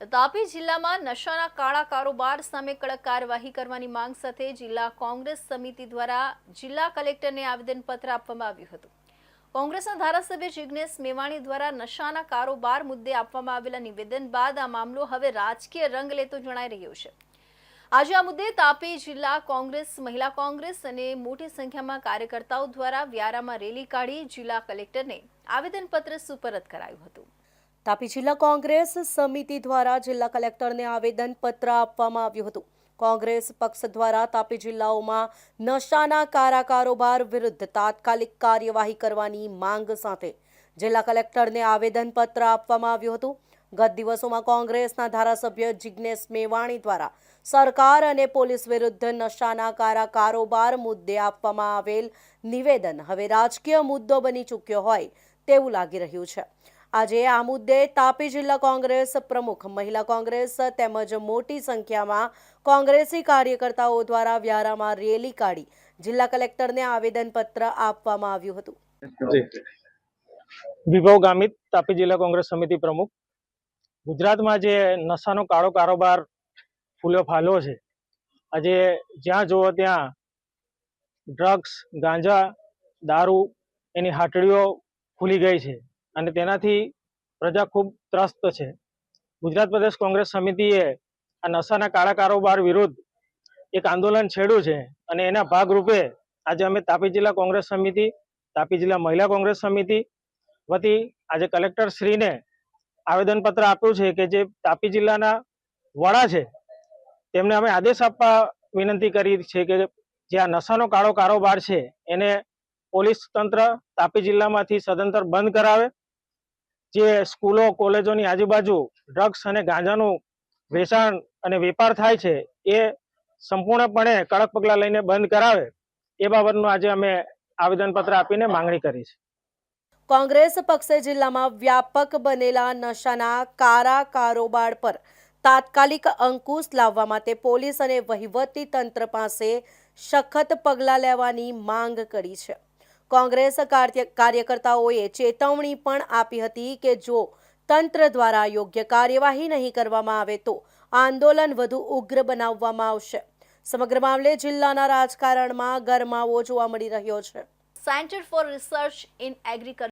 તાપી જિલ્લામાં નશાના કાળા કારોબાર સામે કડક કાર્યવાહી કરવાની માંગ સાથે જિલ્લા કોંગ્રેસ સમિતિ દ્વારા જિલ્લા કલેક્ટરને આવેદનપત્ર આપવામાં આવ્યું હતું. કોંગ્રેસના ધારાસભ્ય જિગ્નેશ મેવાણી દ્વારા નશાના કારોબાર મુદ્દે આપવામાં આવેલા નિવેદન બાદ આ મામલો હવે રાજકીય રંગ લેતો જણાઈ રહ્યો છે. આજે આ મુદ્દે તાપી જિલ્લા કોંગ્રેસ, મહિલા કોંગ્રેસ અને મોટી સંખ્યામાં કાર્યકર્તાઓ દ્વારા વ્યારામાં રેલી કાઢી જિલ્લા કલેક્ટરને આવેદનપત્ર સુપરત કરાયું હતું. તાપી જિલ્લા કોંગ્રેસ સમિતિ દ્વારા જિલ્લા કલેક્ટરને આવેદનપત્ર આપવામાં આવ્યું હતું. કોંગ્રેસ પક્ષ દ્વારા તાપી જિલ્લાઓમાં નશાના કારા કારોબાર વિરુદ્ધ તાત્કાલિક કાર્યવાહી કરવાની માંગ સાથે જિલ્લા કલેક્ટરને આવેદનપત્ર આપવામાં આવ્યું હતું. ગત દિવસોમાં કોંગ્રેસના ધારાસભ્ય જિગ્નેશ મેવાણી દ્વારા સરકાર અને પોલીસ વિરુદ્ધ નશાના કારા કારોબાર મુદ્દે આપવામાં આવેલ નિવેદન હવે રાજકીય મુદ્દો બની ચૂક્યો હોય તેવું લાગી રહ્યું છે. આજે આ મુદ્દે તાપી જિલ્લા કોંગ્રેસ પ્રમુખ, મહિલા કોંગ્રેસ તેમજ મોટી સંખ્યામાં કોંગ્રેસી કાર્યકર્તાઓ દ્વારા વ્યારામાં રેલી કાઢી. જિલ્લા કલેક્ટરને આવેદનપત્ર આપવામાં આવ્યું હતું. વિભવ ગામિત, તાપી જિલ્લા કોંગ્રેસ સમિતિ પ્રમુખ. ગુજરાતમાં જે નશાનો કાળો કારોબાર ફૂલો ફાલો છે. આજે જ્યાં જુઓ ત્યાં ડ્રગ્સ, ગાંજા, દારૂ એની હાટડીઓ ખુલી ગઈ છે. અને તેનાથી પ્રજા ખૂબ ત્રસ્ત છે. ગુજરાત પ્રદેશ કોંગ્રેસ સમિતિએ આ નશાના કાળા કારોબાર વિરુદ્ધ એક આંદોલન છેડ્યું છે અને એના ભાગરૂપે આજે અમે તાપી જિલ્લા કોંગ્રેસ સમિતિ, તાપી જિલ્લા મહિલા કોંગ્રેસ સમિતિ વતી આજે કલેક્ટર શ્રીને આવેદનપત્ર આપ્યું છે કે જે તાપી જિલ્લાના વડા છે, તેમને અમે આદેશ આપવા વિનંતી કરી છે કે જે આ નશાનો કાળો કારોબાર છે એને પોલીસ તંત્ર તાપી જિલ્લામાંથી સદંતર બંધ કરાવે જે સ્કૂલો, કોલેજોની આજુબાજુ ડ્રગ્સ અને ગાંજાનું વેચાણ અને વેપાર થાય છે, એ સંપૂર્ણપણે કડક પગલાં લઈને બંધ કરાવે, એ બાબતનું આજે અમે આવેદનપત્ર આપીને માંગણી કરી છે. કોંગ્રેસ પક્ષે જિલ્લામાં વ્યાપક બનેલા નશાના કારા કારોબાર પર તાત્કાલિક અંકુશ લાવવા માટે પોલીસ અને વહીવટી તંત્ર પાસે સખત પગલાં લેવાની માંગ કરી છે. કોંગ્રેસ કાર્ય- કાર્યકર્તાઓએ ચેતવણી પણ આપી હતી કે જો તંત્ર દ્વારા યોગ્ય કાર્યવાહી નહીં કરવામાં આવે તો આંદોલન વધુ ઉગ્ર બનાવવામાં આવશે. સમગ્ર મામલે જિલ્લાના રાજકારણમાં ગરમાવો જોવા મળી રહ્યો છે. Centre for research in agriculture